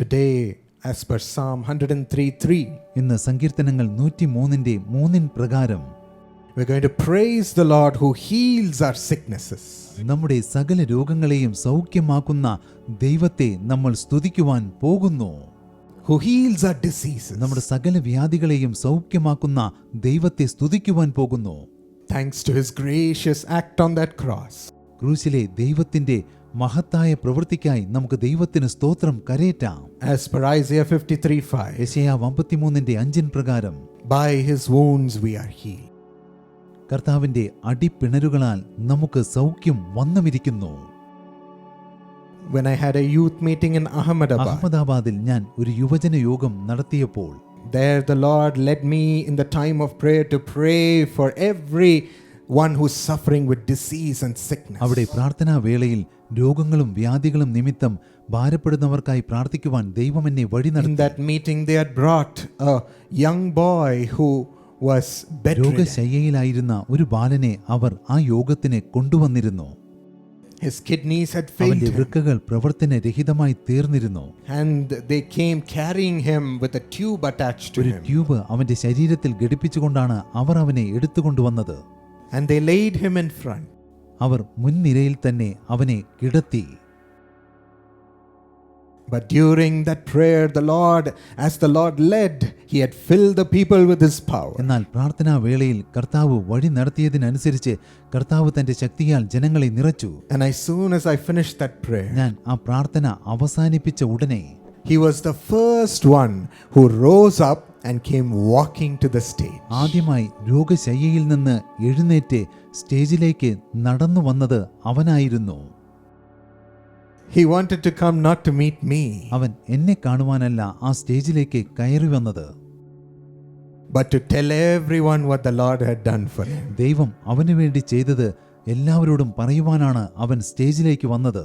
Today, as per Psalm 103:3, ഇന്ന് സങ്കീർത്തനങ്ങൾ നൂറ്റി മൂന്നിന്റെ മൂന്നിൻ പ്രകാരം we're going to praise the Lord who heals our sicknesses. നമ്മുടെ സകല രോഗങ്ങളെയും സൗഖ്യമാക്കുന്ന ദൈവത്തെ നമ്മൾ സ്തുതിക്കുവാൻ പോകുന്നു Who heals our diseases. നമ്മുടെ സകല വ്യാധികളെയും സൗഖ്യമാക്കുന്ന ദൈവത്തെ സ്തുതിക്കുവാൻ പോകുന്നു Thanks to his gracious act on that cross. ക്രൂശിലെ ദൈവത്തിന്റെ മഹത്തായ പ്രവൃത്തിക്കായി നമുക്ക് ദൈവത്തിന് സ്തോത്രം കരയേറ്റാം As per Isaiah 53:5, യശയാ അമ്പത്തിമൂന്നിന്റെ അഞ്ചിൻ പ്രകാരം by his wounds we are healed. കർത്താവിന്റെ അടിപ്പിണരുകളാൽ നമുക്ക് സൗഖ്യം വന്നുമിരിക്കുന്നു When I had a youth meeting in Ahmedabad, അഹമ്മദാബാദിൽ ഞാൻ ഒരു യുവജന യോഗം നടത്തിയപ്പോൾ there the Lord led me in the time of prayer to pray for every one who's suffering with disease and sickness. അവിടെ പ്രാർത്ഥനാ വേളയിൽ രോഗങ്ങളും വ്യാധികളും നിമിത്തം ഭാരപ്പെടുന്നവർക്കായി പ്രാർത്ഥിക്കുവാൻ ദൈവം എന്നെ വഴി നടത്തി. രോഗശയ്യയിലായിരുന്ന ഒരു ബാലനെ അവർ ആ യോഗത്തിന് കൊണ്ടുവന്നിരുന്നു. His kidneys had failed അവന്റെ വൃക്കകൾ പ്രവർത്തനരഹിതമായി തീർന്നിരുന്നു. And they came carrying him with a tube attached to ഒരു him. ട്യൂബ് അവന്റെ ശരീരത്തിൽ ഘടിപ്പിച്ചുകൊണ്ടാണ് അവർ അവനെ എടുത്തുകൊണ്ടുവന്നത്. And they laid him in front. അവർ മുൻനിരയിൽ തന്നെ അവനെ കിടത്തി But during that prayer, the Lord, as the Lord led, he had filled the people with his power. എന്നാൽ പ്രാർത്ഥനാ വേളയിൽ കർത്താവ് വഴി നടത്തിയതിനനുസരിച്ച് കർത്താവ് തന്റെ ശക്തിയാൽ ജനങ്ങളെ നിറച്ചു And as soon as I finished that prayer, ഞാൻ ആ പ്രാർത്ഥന അവസാനിപ്പിച്ച ഉടനെ he was the first one who rose up and came walking to the stage. ആദ്യമായി രോഗശയ്യയിൽ നിന്ന് എഴുന്നേറ്റ് സ്റ്റേജിലേക്ക് നടന്നു വന്നത് അവനായിരുന്നു. He wanted to come not to meet me അവൻ എന്നെ കാണുവാനല്ല ആ സ്റ്റേജിലേക്ക് കയറി വന്നത്. But to tell everyone what the Lord had done for him ദൈവം അവനു വേണ്ടി ചെയ്തത് എല്ലാവരോടും പറയുവാനാണ് അവൻ സ്റ്റേജിലേക്ക് വന്നത്.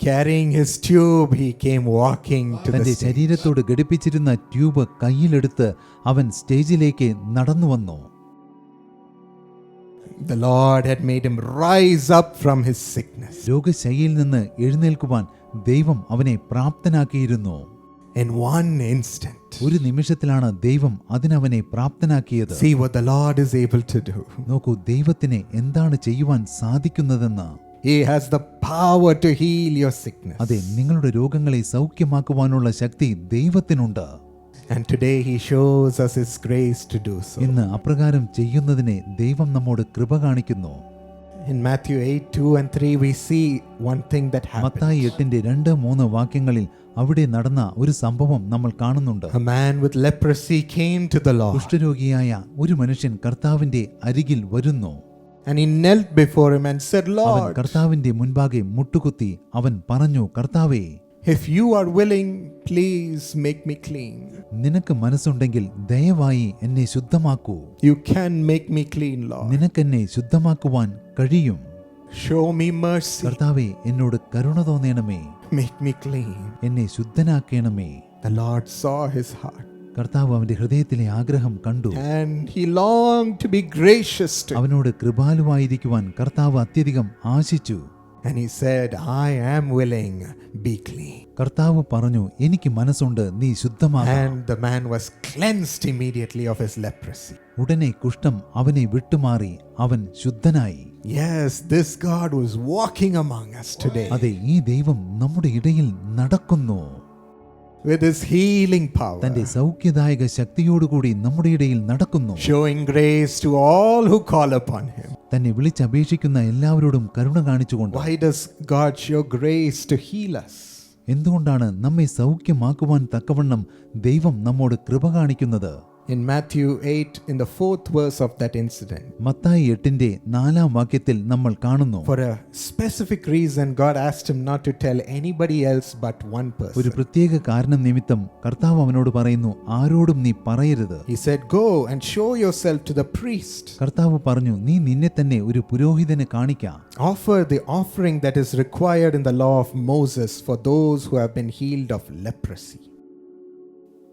Carrying his tube, he came walking to the. ശരീരത്തോട് ഘടിപ്പിച്ചിരുന്ന ട്യൂബ് കയ്യിലെടുത്ത് അവൻ സ്റ്റേജിലേക്ക് നടന്നു വന്നു. The Lord had made him rise up from his sickness. രോഗശയ്യയിൽ നിന്ന് എഴുന്നേൽക്കുവാൻ ദൈവം അവനെ പ്രാപ്തനാക്കിയിരുന്നു In one instant. ഒരു നിമിഷത്തിലാണ് ദൈവം അതിനവനെ പ്രാപ്തനാക്കിയത് See what the Lord is able to do. നോക്കൂ ദൈവത്തിന് എന്താണ് ചെയ്യുവാൻ സാധിക്കുന്നതെന്ന് He has the power to heal your sickness. അതെ നിങ്ങളുടെ രോഗങ്ങളെ സൗഖ്യമാക്കുവാനുള്ള ശക്തി ദൈവത്തിനുണ്ട് And today he shows us his grace to do so. ഇന്ന് അപ്രകാരം ചെയ്യുന്നതിനെ ദൈവം നമ്മോട് കൃപ കാണിക്കുന്നു In Matthew 8 2 and 3, we see one thing that happened. Mathai എട്ടിന്റെ രണ്ട് മൂന്ന് വാക്യങ്ങളിൽ അവിടെ നടന്ന ഒരു സംഭവം നമ്മൾ കാണുന്നുണ്ട് A man with leprosy came to the Lord കുഷ്ഠരോഗിയായ ഒരു മനുഷ്യൻ കർത്താവിന്റെ അരികിൽ വരുന്നു and he knelt before him and said, അവൻ Lord, കർത്താവിന്റെ മുൻപാകെ മുട്ടുകുത്തി അവൻ പറഞ്ഞു കർത്താവേ if you are willing, please make me clean. നിനക്ക് മനസ്സുണ്ടെങ്കിൽ ദയവായി എന്നെ ശുദ്ധമാക്കൂ You can make me clean, Lord. നിനക്കെന്നെ ശുദ്ധമാക്കുവാൻ കഴിയും Show me mercy. കർത്താവെ എന്നോട് കരുണ തോന്നണമേ Make me clean. എന്നെ ശുദ്ധനാക്കണമേ The Lord saw his heart കർത്താവ് അവന്റെ ഹൃദയത്തിലെ ആഗ്രഹം കണ്ടു and he longed to be gracious to him. അവനോട് കൃപാലുവായിരിക്കുവാൻ കർത്താവ് അത്യധികം ആശിച്ചു And he said, I am willing, be clean. കർത്താവ് പറഞ്ഞു എനിക്ക് മനസ്സുണ്ട് നീ ശുദ്ധമാകാം And the man was cleansed immediately of his leprosy. ഉടനെ കുഷ്ഠം അവനെ വിട്ടുമാറി അവൻ ശുദ്ധനായി Yes, this God was walking among us today അതെ ഈ ദൈവം നമ്മുടെ ഇടയിൽ നടക്കുന്നു with his healing power, തന്റെ സൗഖ്യദായക ശക്തിയോടുകൂടി നമ്മുടെ ഇടയിൽ നടക്കുന്നു showing grace to all who call upon him. തന്നെ വിളിച്ചപേക്ഷിക്കുന്ന എല്ലാവരോടും കരുണ കാണിച്ചുകൊണ്ട് Why does God show grace to heal us? എന്തുകൊണ്ടാണ് നമ്മെ സൗഖ്യമാക്കുവാൻ തക്കവണ്ണം ദൈവം നമ്മോട് കൃപ കാണിക്കുന്നത് In Matthew 8, in the fourth verse of that incident, Mathai എട്ടിന്റെ നാലാം വാക്യത്തിൽ നമ്മൾ കാണുന്നു for a specific reason, God asked him not to tell anybody else but one ഒരു person. പ്രത്യേക കാരണം നിമിത്തം കർത്താവ് അവനോട് പറയുന്നു ആരോടും നീ പറയരുത് He said, Go and show yourself to the priest. കർത്താവ് പറഞ്ഞു നീ നിന്നെ തന്നെ ഒരു പുരോഹിതന് കാണിക്കാം Offer the offering that is required in the law of Moses for those who have been healed of leprosy.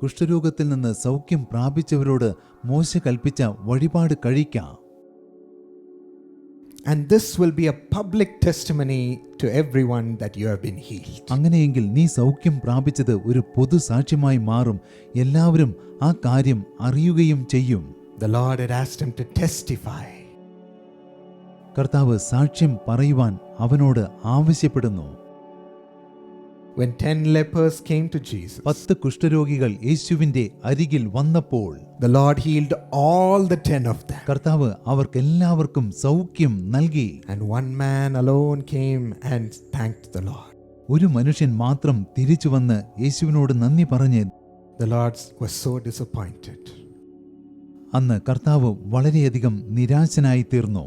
കുഷ്ഠരോഗത്തിൽ നിന്ന് സൗഖ്യം പ്രാപിച്ചവരോട് മോശ കൽപ്പിച്ച വഴിപാട് കഴിക്കാം And this will be a public testimony to everyone that you have been healed. അങ്ങനെയെങ്കിൽ നീ സൗഖ്യം പ്രാപിച്ചത് ഒരു പൊതു സാക്ഷ്യമായി മാറും എല്ലാവരും ആ കാര്യം അറിയുകയും ചെയ്യും The Lord had asked him to testify. കർത്താവ് സാക്ഷ്യം പറയുവാൻ അവനോട് ആവശ്യപ്പെടുന്നു When ten lepers came to Jesus, പത്ത് കുഷ്ഠരോഗികൾ യേശുവിന്റെ അരികിൽ വന്നപ്പോൾ the Lord healed all the ten of them. കർത്താവ് അവർക്കെല്ലാവർക്കും സൗഖ്യം നൽകി And one man alone came and thanked the Lord. ഒരു മനുഷ്യൻ മാത്രം തിരിച്ചു വന്ന് യേശുവിനോട് നന്ദി പറഞ്ഞ് The Lord was so disappointed. അന്ന് കർത്താവ് വളരെയധികം നിരാശനായി തീർന്നു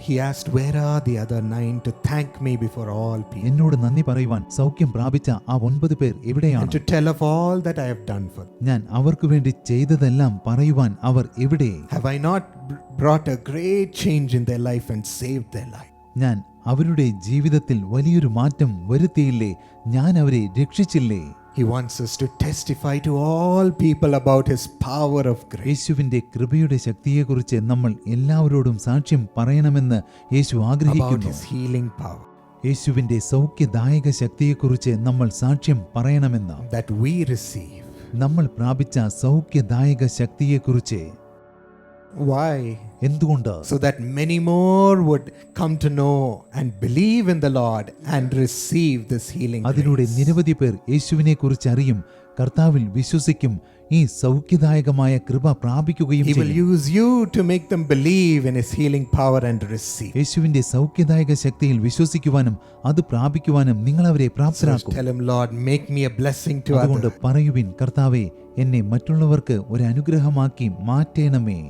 He asked, Where are the other nine to thank me before all people? എന്നോട് നന്ദി പറയുവാൻ സൗഖ്യം പ്രാപിച്ച ആ ഒൻപത് പേർ എവിടെയാണ് to tell of all that I have done for them. ഞാൻ അവർക്ക് വേണ്ടി ചെയ്തതെല്ലാം പറയുവാൻ അവർ എവിടെ Have I not br- brought a great change in their life and saved their life? ഞാൻ അവരുടെ ജീവിതത്തിൽ വലിയൊരു മാറ്റം വരുത്തിയില്ലേ ഞാൻ അവരെ രക്ഷിച്ചില്ലേ He wants us to testify to all people about His power of grace. യേശുവിന്റെ കൃപയുടെ ശക്തിയെക്കുറിച്ച് നമ്മൾ എല്ലാവരോടും സാക്ഷ്യം പറയണമെന്ന് യേശു About ആഗ്രഹിക്കുന്നു His healing power യേശുവിന്റെ സൗഖ്യദായക ശക്തിയെക്കുറിച്ച് നമ്മൾ സാക്ഷ്യം പറയണമെന്ന് that we receive. നമ്മൾ പ്രാപിച്ച സൗഖ്യദായക ശക്തിയെക്കുറിച്ച് Why? എന്തുകൊണ്ട് So that many more would come to know and believe in the Lord and receive this healing. അതിലൂടെ grace. നിരവധി പേർ യേശുവിനെ കുറിച്ച് അറിയും കർത്താവിൽ വിശ്വസിക്കും ഈ സൗഖ്യദായകമായ കൃപ പ്രാപിക്കുകയും He will ചെയ്യും use you to make them believe in His healing power and receive. യേശുവിന്റെ സൗഖ്യദായക ശക്തിയിൽ വിശ്വസിക്കുവാനും അത് പ്രാപിക്കുവാനും നിങ്ങൾ അവരെ So പ്രാപ്തരാക്കും tell Him, Lord, make me a blessing to അതുകൊണ്ട് others. പറയുവിൻ കർത്താവെ എന്നെ മറ്റുള്ളവർക്ക് ഒരു അനുഗ്രഹമാക്കി മാറ്റേണമേ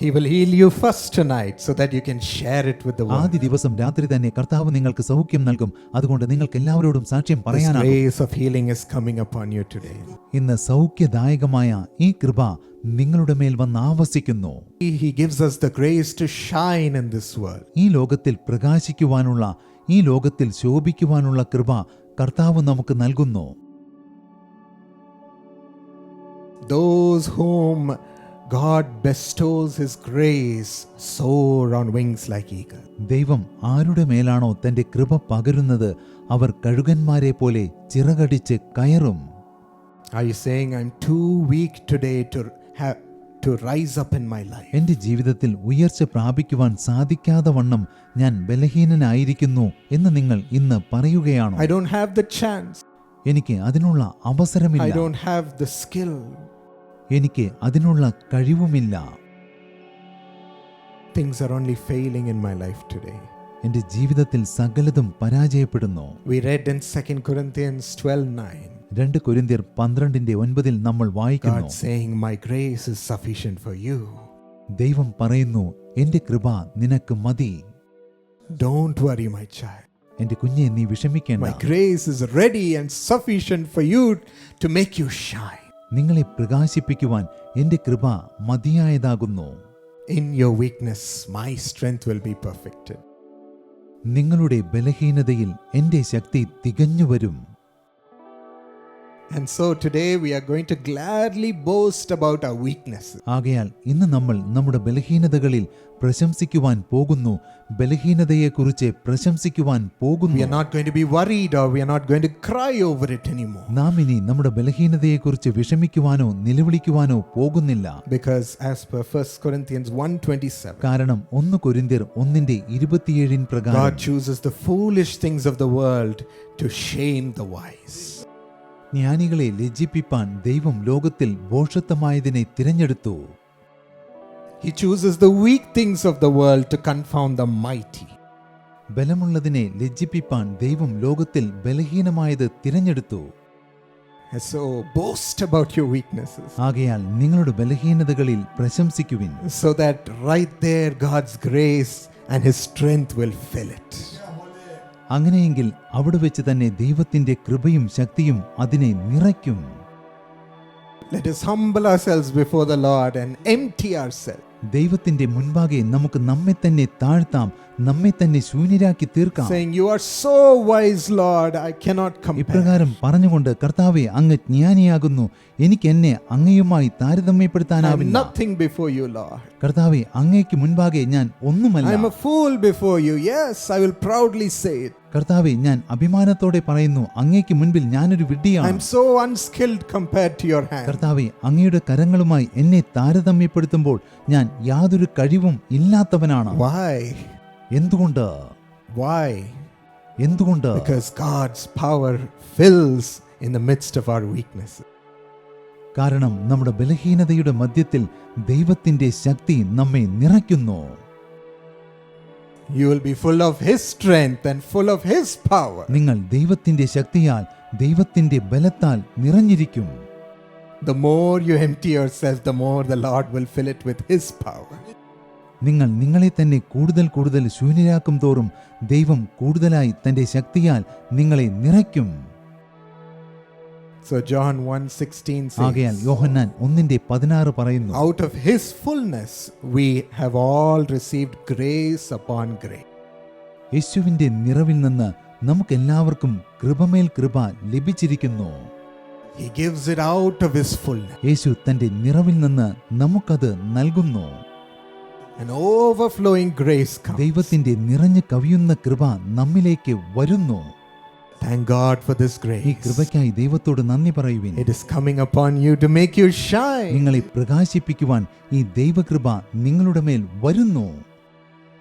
He will heal you first tonight so that you can share it with the world. ആദ്യ ദിവസം രാത്രി തന്നെ കർത്താവ് നിങ്ങൾക്ക് സൗഖ്യം നൽകും അതുകൊണ്ട് നിങ്ങൾക്ക് എല്ലാവരോടും സാക്ഷ്യം This പറയാനാകും grace of healing is coming upon you today. ഇന്ന് സൗഖ്യദായകമായ ഈ കൃപ നിങ്ങളുടെ മേൽ വന്ന് ആവസിക്കുന്നു He He gives us the grace to shine in this world. ഈ ലോകത്തിൽ പ്രകാശിക്കുവാനുള്ള ഈ ലോകത്തിൽ ശോഭിക്കുവാനുള്ള കൃപ കർത്താവ് നമുക്ക് നൽകുന്നു Those whom God bestows His grace soar on wings like eagles. ദൈവം ആരുടെ മേലാണോ തന്റെ കൃപ പകരുന്നത് അവർ കഴുകന്മാരെ പോലെ ചിറകടിച്ച് കയറും Are you saying I'm too weak today to have to rise up in my life? എന്റെ ജീവിതത്തിൽ ഉയർച്ച പ്രാപിക്കുവാൻ സാധിക്കാതെ വണ്ണം ഞാൻ ബലഹീനനായിരിക്കുന്നു എന്ന് നിങ്ങൾ ഇന്ന് പറയുകയാണോ I don't have the chance. എനിക്ക് അതിനുള്ള I അവസരമില്ല don't have the skill. എനിക്ക് അതിനുള്ള കഴിവുമില്ല Things are only failing in my life today. എന്റെ ജീവിതത്തിൽ സകലതും പരാജയപ്പെടുന്നു We read in 2 Corinthians 12:9. രണ്ട് കൊരിന്ത്യർ പന്ത്രണ്ടിന്റെ ഒൻപതിൽ നമ്മൾ വായിക്കുന്നു God saying, My grace is sufficient for you. ദൈവം പറയുന്നു എന്റെ കൃപ നിനക്ക് മതി Don't worry, my child. എന്റെ കുഞ്ഞെ നീ വിഷമിക്കേണ്ട My grace is ready and sufficient for you to make you shine. നിങ്ങളെ പ്രകാശിപ്പിക്കുവാൻ എന്റെ കൃപ മതിയായതാകുന്നു. In your weakness my strength will be perfect നിങ്ങളുടെ ബലഹീനതയിൽ എന്റെ ശക്തി തികഞ്ഞു വരും. And so today we are going to gladly boast about our weaknesses. ആകയാൽ ഇന്ന് നമ്മൾ നമ്മുടെ ബലഹീനതകളിൽ പ്രശംസിക്കുവാൻ പോകുന്നു ബലഹീനതയെക്കുറിച്ച് പ്രശംസിക്കുവാൻ We പോകുന്നു are not going to be worried or we are not going to cry over it anymore. നാം ഇനി നമ്മുടെ ബലഹീനതയെക്കുറിച്ച് വിഷമിക്കുവാനോ നിലവിളിക്കുവാനോ പോകുന്നില്ല Because as per 1 Corinthians 1:27, കാരണം ഒന്ന് കൊരിന്ത്യർ ഒന്നിന്റെ ഇരുപത്തിയേഴിൻ പ്രകാരം God chooses the foolish things of the world to shame the wise. ജ്ഞാനികളെ ലജ്ജിപ്പിപ്പാൻ ദൈവം ലോകത്തിൽ ഭോഷത്വമായതിനെ തിരഞ്ഞെടുത്തു he chooses the weak things of the world to confound the mighty ബലമുള്ളതിനെ ലജ്ജിപ്പിപ്പാൻ ദൈവം ലോകത്തിൽ ബലഹീനമായത് തിരഞ്ഞെടുത്തു So boast about your weaknesses. So that right there God's grace and His strength will fill it. അങ്ങനെയെങ്കിൽ അവിടെ വെച്ച് തന്നെ ദൈവത്തിന്റെ കൃപയും ശക്തിയും അതിനെ നിറയ്ക്കും Let us humble ourselves before the Lord and empty ourselves. ദൈവത്തിന്റെ മുൻപാകെ നമുക്ക് നമ്മെ തന്നെ താഴ്ത്താം നമ്മെ തന്നെ ശൂന്യരാക്കി തീർക്കാം You are so wise, Lord, I cannot compare. ഇപ്രകാരം പറഞ്ഞുകൊണ്ട് കർത്താവെ അങ്ങ് ജ്ഞാനിയാകുന്നു എനിക്ക് എന്നെ അങ്ങയുമായി താരതമ്യപ്പെടുത്താനാവില്ല nothing before you, Lord. കർത്താവെ അങ്ങയ്ക്ക് മുൻപാകെ ഞാൻ ഒന്നുമല്ല I'm a fool before you. Yes, I will proudly say it. കർത്താവെ ഞാൻ അഭിമാനത്തോടെ പറയുന്നു അങ്ങേക്ക് മുൻപിൽ ഞാനൊരു വിഡ്ഢിയാണ് so unskilled compared to your hand. കർത്താവെ അങ്ങയുടെ കരങ്ങളുമായി എന്നെ താരതമ്യപ്പെടുത്തുമ്പോൾ ഞാൻ യാതൊരു കഴിവും ഇല്ലാത്തവനാണ് Why? എന്തുകൊണ്ട് Why? എന്തുകൊണ്ട് Because God's power fills in the midst of our weakness. കാരണം നമ്മുടെ ബലഹീനതയുടെ മധ്യത്തിൽ ദൈവത്തിന്റെ ശക്തി നമ്മെ നിറയ്ക്കുന്നു You will be full of His strength and full of His power. നിങ്ങൾ ദൈവത്തിന്റെ ശക്തിയാൽ ദൈവത്തിന്റെ ബലത്താൽ നിറഞ്ഞിരിക്കും The more you empty yourself, the more the Lord will fill it with His power. നിങ്ങൾ നിങ്ങളെ തന്നെ കൂടുതൽ കൂടുതൽ ശൂന്യരാക്കും തോറും ദൈവം കൂടുതലായി തന്റെ ശക്തിയാൽ നിങ്ങളെ നിറയ്ക്കും So John 1:16 ആകയാൽ യോഹന്നാൻ ഒന്നിന്റെ പതിനാറ് പറയുന്നു Out of His fullness we have all received grace upon grace. യേശുവിന്റെ നിറവിൽ നിന്ന് നമുക്കെല്ലാവർക്കും കൃപമേൽ കൃപ ലഭിച്ചിരിക്കുന്നു He gives it out of His fullness. യേശു തന്റെ നിറവിൽ നിന്ന് നമുക്കത് നൽകുന്നു An overflowing grace comes. ദൈവത്തിന്റെ നിറഞ്ഞു കവിയുന്ന കൃപ നമ്മിലേക്ക് വരുന്നു Thank God for this ഈ grace. കൃപയ്ക്കായി ദൈവത്തോട് നന്ദി പറയുവിൻ It is coming upon you to make you shine. നിങ്ങളെ പ്രകാശിപ്പിക്കുവാൻ ഈ ദൈവകൃപ നിങ്ങളുടെ മേൽ വരുന്നു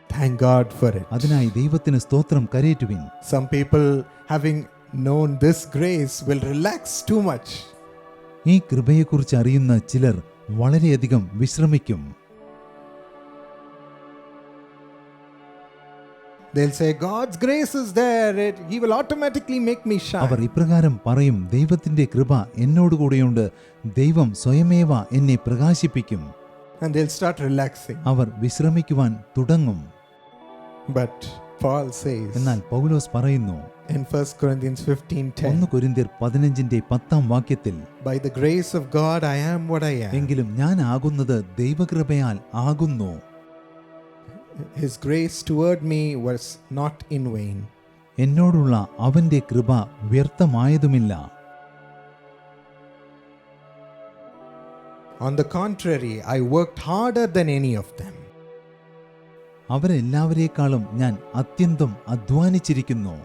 Thank God for it. അതിനായി ദൈവത്തിന് സ്തോത്രം കരേറ്റുവിൻ Some people, having known this grace, will relax too much. ഈ കൃപയെക്കുറിച്ച് അറിയുന്ന ചിലർ വളരെയധികം വിശ്രമിക്കും They'll say, God's grace is there. It, he will automatically make me our shine. ഇപ്രകാരം പറയും ദൈവത്തിന്റെ കൃപ എന്നോടുകൂടെയുണ്ട് ദൈവം സ്വയമേവ എന്നെ പ്രകാശിപ്പിക്കും And they'll start relaxing. അവർ വിശ്രമിക്കുവാൻ തുടങ്ങും But Paul says എന്നാൽ പൗലോസ് പറയുന്നു in 1 Corinthians 15:10 ഒന്ന് 10, കൊരിന്തിയർ പതിനഞ്ചിന്റെ പത്താം വാക്യത്തിൽ By the grace of God, I am what I am. എങ്കിലും ഞാൻ ആകുന്നത് ദൈവകൃപയാൽ ആകുന്നു His grace toward me was not in vain. എന്നോടുള്ള അവന്റെ കൃപ വ്യർത്ഥമായതുമില്ല On the contrary, I worked harder than any of them. അവരെല്ലാവരേക്കാളും ഞാൻ അത്യന്തം അധ്വാനിച്ചിരിക്കുന്നു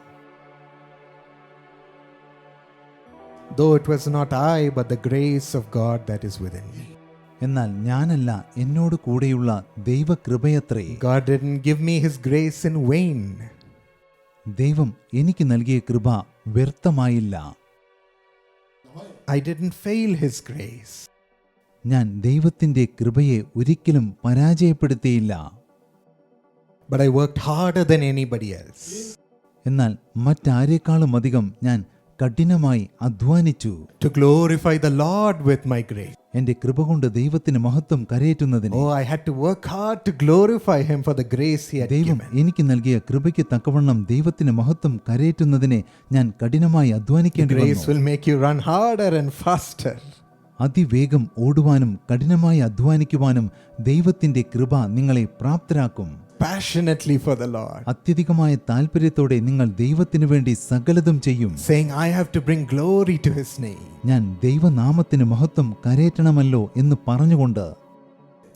Though it was not I, but the grace of God that is within me. എന്നാൽ ഞാനല്ല എന്നോട് കൂടെയുള്ള ദൈവകൃപയത്രേ God didn't give me His grace in vain. ദൈവം എനിക്ക് നൽകിയ കൃപ വ്യർത്ഥമായില്ല I didn't fail His grace. ഞാൻ ദൈവത്തിന്റെ കൃപയെ ഒരിക്കലും പരാജയപ്പെടുത്തിയില്ല But I worked harder than anybody else. എന്നാൽ മറ്റാരേക്കാളും അധികം ഞാൻ കഠിനമായി അധ്വാനിച്ചു To glorify the Lord with my grace. എന്റെ കൃപ കൊണ്ട് ദൈവത്തിന് മഹത്വം കരയേറ്റുന്നതിന് ഓ I had to work hard to glorify him for the grace he had ദൈവം എനിക്ക് നൽകിയ കൃപയ്ക്ക് തക്കവണ്ണം ദൈവത്തിന് മഹത്വം കരയേറ്റുന്നതിനെ ഞാൻ കഠിനമായി അധ്വാനിക്കേണ്ടി വന്നു grace will make you run harder and faster. അതിവേഗം ഓടുവാനും കഠിനമായി അധ്വാനിക്കുവാനും ദൈവത്തിന്റെ കൃപ നിങ്ങളെ പ്രാപ്തരാക്കും Passionately for the Lord. അത്യധികമായ താല്പര്യത്തോടെ നിങ്ങൾ ദൈവത്തിന് വേണ്ടി സകലതും ചെയ്യും Saying, I have to bring glory to His name. ഞാൻ ദൈവനാമത്തിന് മഹത്വം കരേറ്റണമല്ലോ എന്ന് പറഞ്ഞുകൊണ്ട്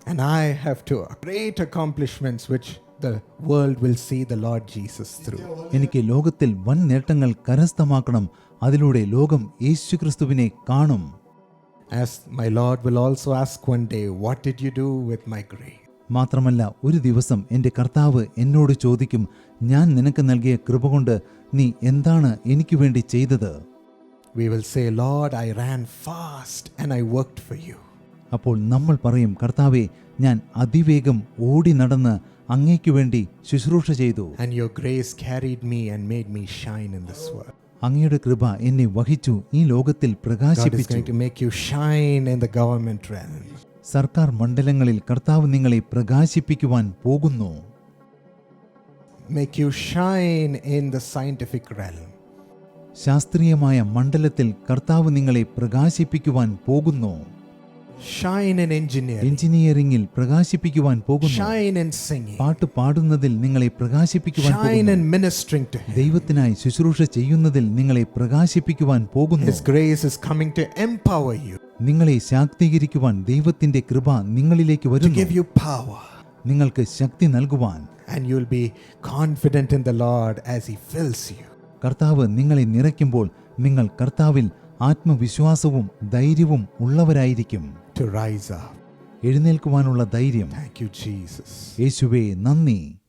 And I have to great accomplishments which the world will see the Lord Jesus through. എനിക്ക് ലോകത്തിൽ വൻ നേട്ടങ്ങൾ കരസ്ഥമാക്കണം അതിലൂടെ ലോകം യേശുക്രിസ്തുവിനെ കാണും As my Lord will also ask one day, What did you do with my grace? മാത്രമല്ല ഒരു ദിവസം എന്റെ കർത്താവ് എന്നോട് ചോദിക്കും ഞാൻ നിനക്ക് നൽകിയ കൃപ കൊണ്ട് നീ എന്താണ് എനിക്ക് വേണ്ടി ചെയ്തത് We will say, Lord, I ran fast and I worked for you. അപ്പോൾ നമ്മൾ പറയും കർത്താവെ ഞാൻ അതിവേഗം ഓടി നടന്ന് അങ്ങേക്ക് വേണ്ടി ശുശ്രൂഷ ചെയ്തു And your grace carried me and made me shine in this world. അങ്ങയുടെ കൃപ എന്നെ വഹിച്ചു ഈ ലോകത്തിൽ പ്രകാശിപ്പിച്ചു. സർക്കാർ മണ്ഡലങ്ങളിൽ കർത്താവ് നിങ്ങളെ പ്രകാശിപ്പിക്കുവാൻ പോകുന്നു you shine in the scientific realm. ശാസ്ത്രീയമായ മണ്ഡലത്തിൽ കർത്താവ് നിങ്ങളെ പ്രകാശിപ്പിക്കുവാൻ പോകുന്നു എഞ്ചിനീയറിംഗിൽ പ്രകാശിപ്പിക്കുവാൻ പോകുന്നു? പാട്ട് പാടുന്നതിൽ നിങ്ങളെ പ്രകാശിപ്പിക്കുവാൻ shine പോകുന്നു. ministering to Him. ദൈവത്തിനായി ശുശ്രൂഷ ചെയ്യുന്നതിൽ നിങ്ങളെ പ്രകാശിപ്പിക്കുവാൻ പോകുന്നു. നിങ്ങളെ ശാക്തീകരിക്കുവാൻ ദൈവത്തിന്റെ കൃപ നിങ്ങളിലേക്ക് to വരുന്നു. നിങ്ങൾക്ക് ശക്തി നൽകുവാൻ. കർത്താവ് നിങ്ങളെ നിറയ്ക്കുമ്പോൾ നിങ്ങൾ കർത്താവിൽ ആത്മവിശ്വാസവും ധൈര്യവും ഉള്ളവരായിരിക്കും. എഴുന്നേൽക്കുവാനുള്ള ധൈര്യം. യേശുവേ നന്ദി.